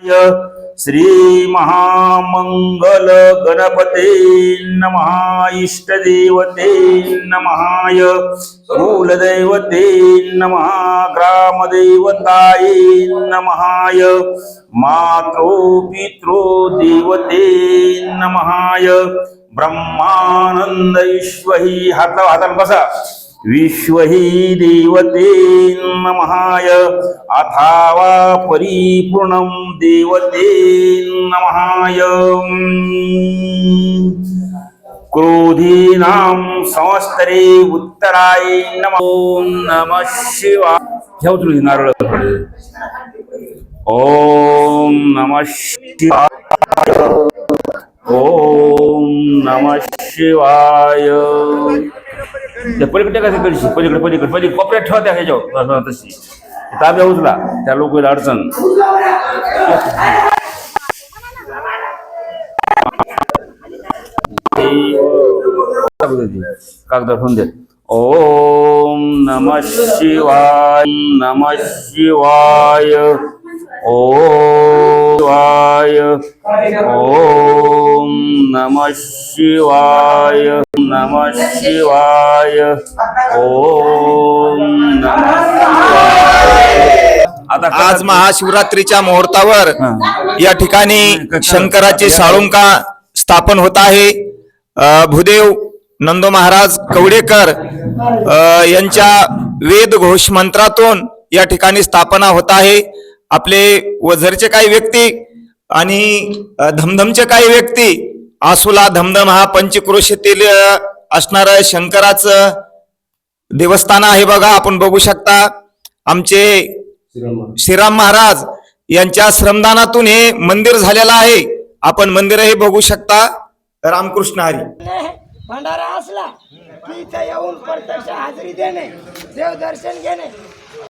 श्री महामंगल गणपते नमः इष्टदेवते नमः कुलदैवते नमः ग्रामदैवताय नमः मातृ पितृ देवते नमः ब्रह्मानंद ईश्वरी हात हातात बसा. विश्व हि देवते नमहाय। अथावा परिपूर्णं देवते नमहाय। क्रोधीनां संवत्सरे उत्तराय नमो। नमः शिवा ठेव तुझी नारळ ओम नमः शिवाय। ओम नमः शिवाय। त्या पलीकडे कसं कडशी पलीकडे पलीकडे पलीकडे कोपऱ्यात ठेवा त्या ह्याच्यावर तशी. ताब्या उचला त्या लोक अडचण. कागद ठेवून दे ओम नम शिवाय नम शिवाय ओ शिवाय ओ नम शिवाय नम शिवाय। ओम नम आता आज महाशिवरात्रीच्या मुहूर्तावर. या ठिकाणी शंकराची साळुंका स्थापन होत आहे. भूदेव नंदो महाराज कवडेकर यांच्या वेद घोष मंत्रातून या ठिकाणी स्थापना होत आहे. आपले वझरचे काही व्यक्ती आणि धमधमचे काही व्यक्ती आसुला धमधम हा पंचक्रोशीतील असणार असणारं शंकराचं देवस्थान आहे बघा आपण बघू शकता. आमचे श्रीराम महाराज यांच्या श्रमदानातून हे मंदिर झालेलं आहे. आपण मंदिरही बघू शकता. रामकृष्ण हरी. भंडारा असला की इथे येऊन प्रत्यक्ष हाजरी देणे देव दर्शन घेणे